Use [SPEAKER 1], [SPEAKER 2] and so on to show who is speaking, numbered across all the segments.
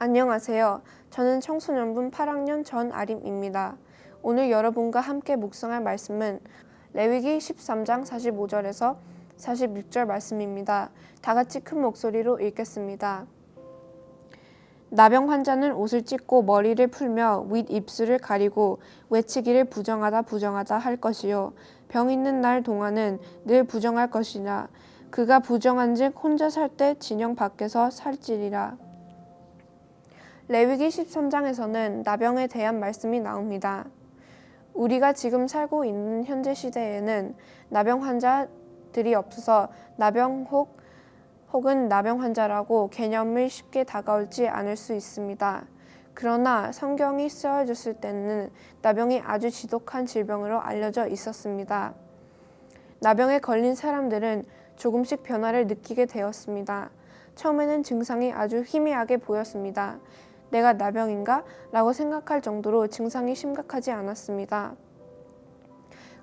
[SPEAKER 1] 안녕하세요. 저는 청소년분 8학년 전아림입니다. 오늘 여러분과 함께 묵상할 말씀은 레위기 13장 45절에서 46절 말씀입니다. 다 같이 큰 목소리로 읽겠습니다. 나병 환자는 옷을 찢고 머리를 풀며 윗 입술을 가리고 외치기를 부정하다 부정하다 할 것이요 병 있는 날 동안은 늘 부정할 것이나 그가 부정한즉 혼자 살 때 진영 밖에서 살찌리라. 레위기 13장에서는 나병에 대한 말씀이 나옵니다. 우리가 지금 살고 있는 현재 시대에는 나병 환자들이 없어서 나병 혹 혹은 나병 환자라고 개념을 쉽게 다가올지 않을 수 있습니다. 그러나 성경이 쓰여졌을 때는 나병이 아주 지독한 질병으로 알려져 있었습니다. 나병에 걸린 사람들은 조금씩 변화를 느끼게 되었습니다. 처음에는 증상이 아주 희미하게 보였습니다. 내가 나병인가? 라고 생각할 정도로 증상이 심각하지 않았습니다.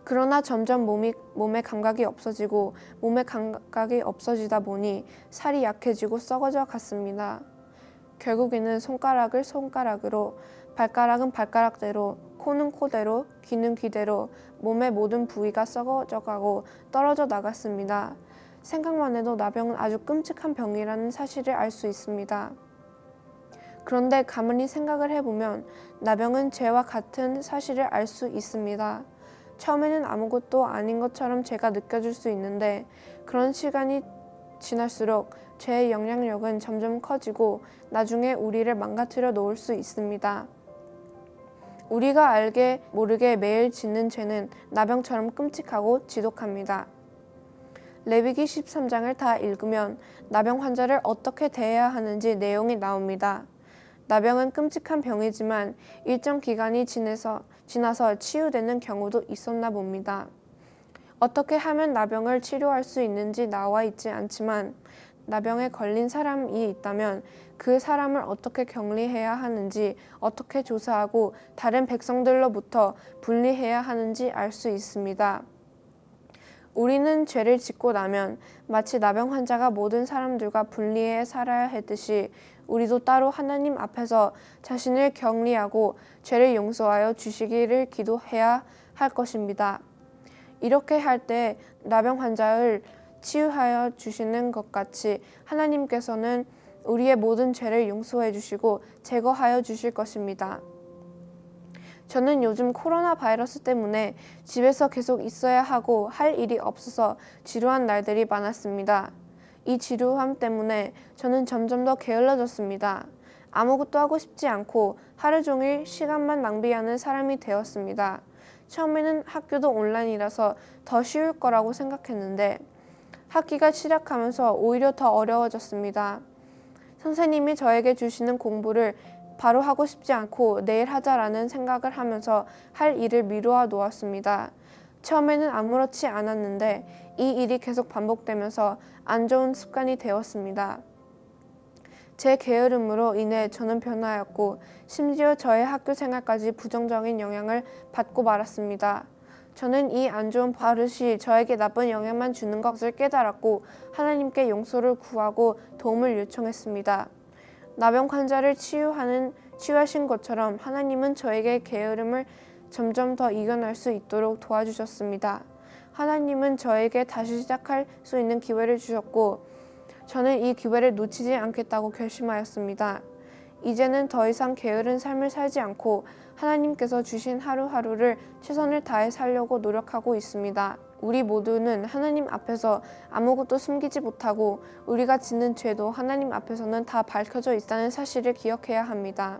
[SPEAKER 1] 그러나 점점 몸이, 몸의 감각이 없어지고 몸의 감각이 없어지다 보니 살이 약해지고 썩어져 갔습니다. 결국에는 손가락을 손가락으로, 발가락은 발가락대로, 코는 코대로, 귀는 귀대로 몸의 모든 부위가 썩어져 가고 떨어져 나갔습니다. 생각만 해도 나병은 아주 끔찍한 병이라는 사실을 알 수 있습니다. 그런데 가만히 생각을 해보면 나병은 죄와 같은 사실을 알 수 있습니다. 처음에는 아무것도 아닌 것처럼 제가 느껴질 수 있는데 그런 시간이 지날수록 죄의 영향력은 점점 커지고 나중에 우리를 망가뜨려 놓을 수 있습니다. 우리가 알게 모르게 매일 짓는 죄는 나병처럼 끔찍하고 지독합니다. 레위기 13장을 다 읽으면 나병 환자를 어떻게 대해야 하는지 내용이 나옵니다. 나병은 끔찍한 병이지만 일정 기간이 지내서, 지나서 치유되는 경우도 있었나 봅니다. 어떻게 하면 나병을 치료할 수 있는지 나와 있지 않지만 나병에 걸린 사람이 있다면 그 사람을 어떻게 격리해야 하는지 어떻게 조사하고 다른 백성들로부터 분리해야 하는지 알 수 있습니다. 우리는 죄를 짓고 나면 마치 나병 환자가 모든 사람들과 분리해 살아야 했듯이 우리도 따로 하나님 앞에서 자신을 격리하고 죄를 용서하여 주시기를 기도해야 할 것입니다. 이렇게 할 때 나병 환자를 치유하여 주시는 것 같이 하나님께서는 우리의 모든 죄를 용서해 주시고 제거하여 주실 것입니다. 저는 요즘 코로나 바이러스 때문에 집에서 계속 있어야 하고 할 일이 없어서 지루한 날들이 많았습니다. 이 지루함 때문에 저는 점점 더 게을러졌습니다. 아무것도 하고 싶지 않고 하루 종일 시간만 낭비하는 사람이 되었습니다. 처음에는 학교도 온라인이라서 더 쉬울 거라고 생각했는데 학기가 시작하면서 오히려 더 어려워졌습니다. 선생님이 저에게 주시는 공부를 바로 하고 싶지 않고 내일 하자라는 생각을 하면서 할 일을 미루어 놓았습니다. 처음에는 아무렇지 않았는데 이 일이 계속 반복되면서 안 좋은 습관이 되었습니다. 제 게으름으로 인해 저는 변화였고 심지어 저의 학교 생활까지 부정적인 영향을 받고 말았습니다. 저는 이 안 좋은 버릇이 저에게 나쁜 영향만 주는 것을 깨달았고 하나님께 용서를 구하고 도움을 요청했습니다. 나병 환자를 치유하는 치유하신 것처럼 하나님은 저에게 게으름을 점점 더 이겨낼 수 있도록 도와주셨습니다. 하나님은 저에게 다시 시작할 수 있는 기회를 주셨고 저는 이 기회를 놓치지 않겠다고 결심하였습니다. 이제는 더 이상 게으른 삶을 살지 않고 하나님께서 주신 하루하루를 최선을 다해 살려고 노력하고 있습니다. 우리 모두는 하나님 앞에서 아무것도 숨기지 못하고 우리가 짓는 죄도 하나님 앞에서는 다 밝혀져 있다는 사실을 기억해야 합니다.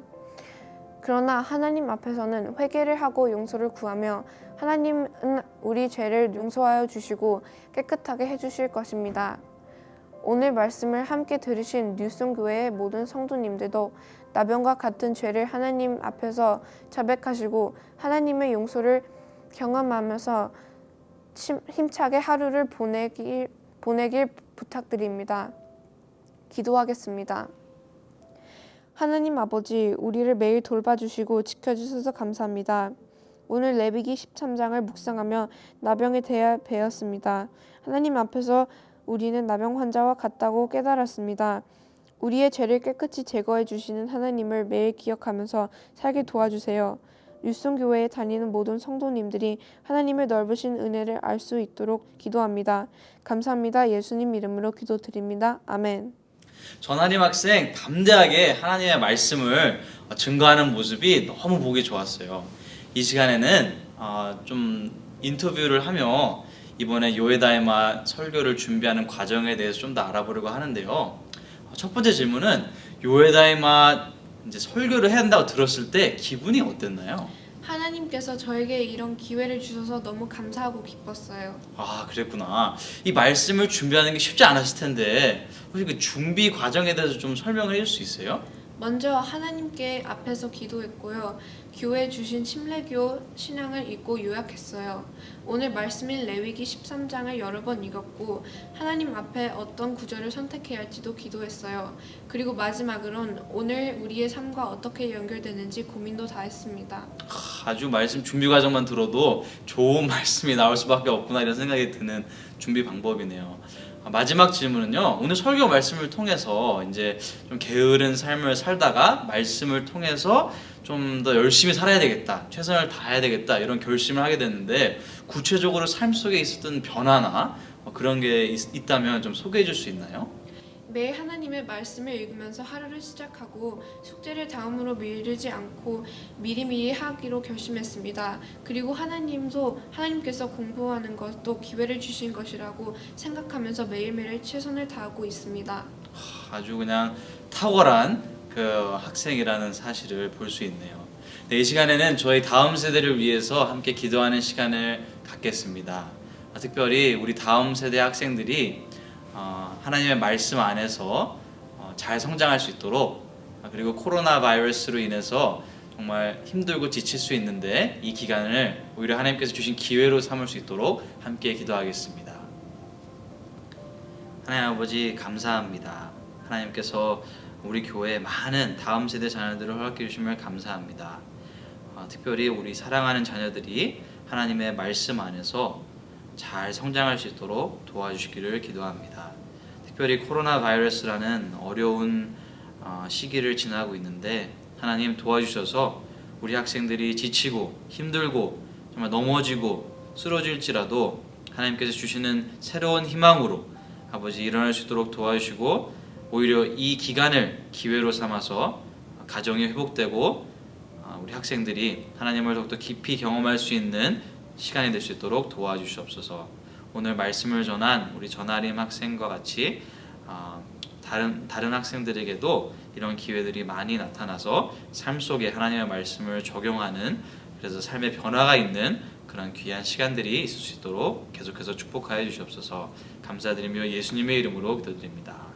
[SPEAKER 1] 그러나 하나님 앞에서는 회개를 하고 용서를 구하며 하나님은 우리 죄를 용서하여 주시고 깨끗하게 해주실 것입니다. 오늘 말씀을 함께 들으신 뉴슨 교회의 모든 성도님들도 나병과 같은 죄를 하나님 앞에서 자백하시고 하나님의 용서를 경험하면서 힘차게 하루를 보내길, 보내길 부탁드립니다. 기도하겠습니다. 하나님 아버지, 우리를 매일 돌봐주시고 지켜주셔서 감사합니다. 오늘 레비기 13장을 묵상하며 나병에 대해 배웠습니다. 하나님 앞에서 우리는 나병 환자와 같다고 깨달았습니다. 우리의 죄를 깨끗이 제거해 주시는 하나님을 매일 기억하면서 살게 도와주세요. 율성교회에 다니는 모든 성도님들이 하나님의 넓으신 은혜를 알 수 있도록 기도합니다. 감사합니다. 예수님 이름으로 기도드립니다. 아멘.
[SPEAKER 2] 전하림 학생 담대하게 하나님의 말씀을 증거하는 모습이 너무 보기 좋았어요. 이 시간에는 어, 좀 인터뷰를 하며 이번에 요에다이마 설교를 준비하는 과정에 대해서 좀 더 알아보려고 하는데요. 어, 첫 번째 질문은 요에다이마 이제 설교를 해야 한다고 들었을 때 기분이 어땠나요?
[SPEAKER 1] 하나님께서 저에게 이런 기회를 주셔서 너무 감사하고 기뻤어요.
[SPEAKER 2] 아 그랬구나. 이 말씀을 준비하는 게 쉽지 않았을 텐데 혹시 그 준비 과정에 대해서 좀 설명을 해줄 수 있어요?
[SPEAKER 1] 먼저 하나님께 앞에서 기도했고요. 교회 주신 침례교 신앙을 읽고 요약했어요. 오늘 말씀인 레위기 13장을 여러 번 읽었고 하나님 앞에 어떤 구절을 선택해야 할지도 기도했어요. 그리고 마지막으론 오늘 우리의 삶과 어떻게 연결되는지 고민도 다 했습니다.
[SPEAKER 2] 아주 말씀 준비 과정만 들어도 좋은 말씀이 나올 수밖에 없구나 이런 생각이 드는 준비 방법이네요. 아, 마지막 질문은요. 오늘 설교 말씀을 통해서 이제 좀 게으른 삶을 살다가 말씀을 통해서 좀 더 열심히 살아야 되겠다, 최선을 다해야 되겠다 이런 결심을 하게 됐는데 구체적으로 삶 속에 있었던 변화나 뭐 그런 게 있, 있다면 좀 소개해 줄 수 있나요?
[SPEAKER 1] 매일 하나님의 말씀을 읽으면서 하루를 시작하고 숙제를 다음으로 미루지 않고 미리미리 하기로 결심했습니다. 그리고 하나님도 하나님께서 공부하는 것도 기회를 주신 것이라고 생각하면서 매일매일 최선을 다하고 있습니다.
[SPEAKER 2] 아주 그냥 탁월한 그 학생이라는 사실을 볼 수 있네요. 네, 이 시간에는 저희 다음 세대를 위해서 함께 기도하는 시간을 갖겠습니다. 아, 특별히 우리 다음 세대 학생들이 어, 하나님의 말씀 안에서 어, 잘 성장할 수 있도록 아, 그리고 코로나 바이러스로 인해서 정말 힘들고 지칠 수 있는데 이 기간을 오히려 하나님께서 주신 기회로 삼을 수 있도록 함께 기도하겠습니다. 하나님 아버지 감사합니다. 하나님께서 우리 교회에 많은 다음 세대 자녀들을 허락해 주심을 감사합니다. 어, 특별히 우리 사랑하는 자녀들이 하나님의 말씀 안에서 잘 성장할 수 있도록 도와주시기를 기도합니다. 특별히 코로나 바이러스라는 어려운 어, 시기를 지나고 있는데 하나님 도와주셔서 우리 학생들이 지치고 힘들고 정말 넘어지고 쓰러질지라도 하나님께서 주시는 새로운 희망으로 아버지 일어날 수 있도록 도와주시고 오히려 이 기간을 기회로 삼아서 가정이 회복되고 아, 우리 학생들이 하나님을 더욱더 깊이 경험할 수 있는 시간이 될 수 있도록 도와주시옵소서. 오늘 말씀을 전한 우리 전아림 학생과 같이 아, 다른 다른 학생들에게도 이런 기회들이 많이 나타나서 삶 속에 하나님의 말씀을 적용하는 그래서 삶의 변화가 있는 그런 귀한 시간들이 있을 수 있도록 계속해서 축복하여 주시옵소서. 감사드리며 예수님의 이름으로 기도드립니다.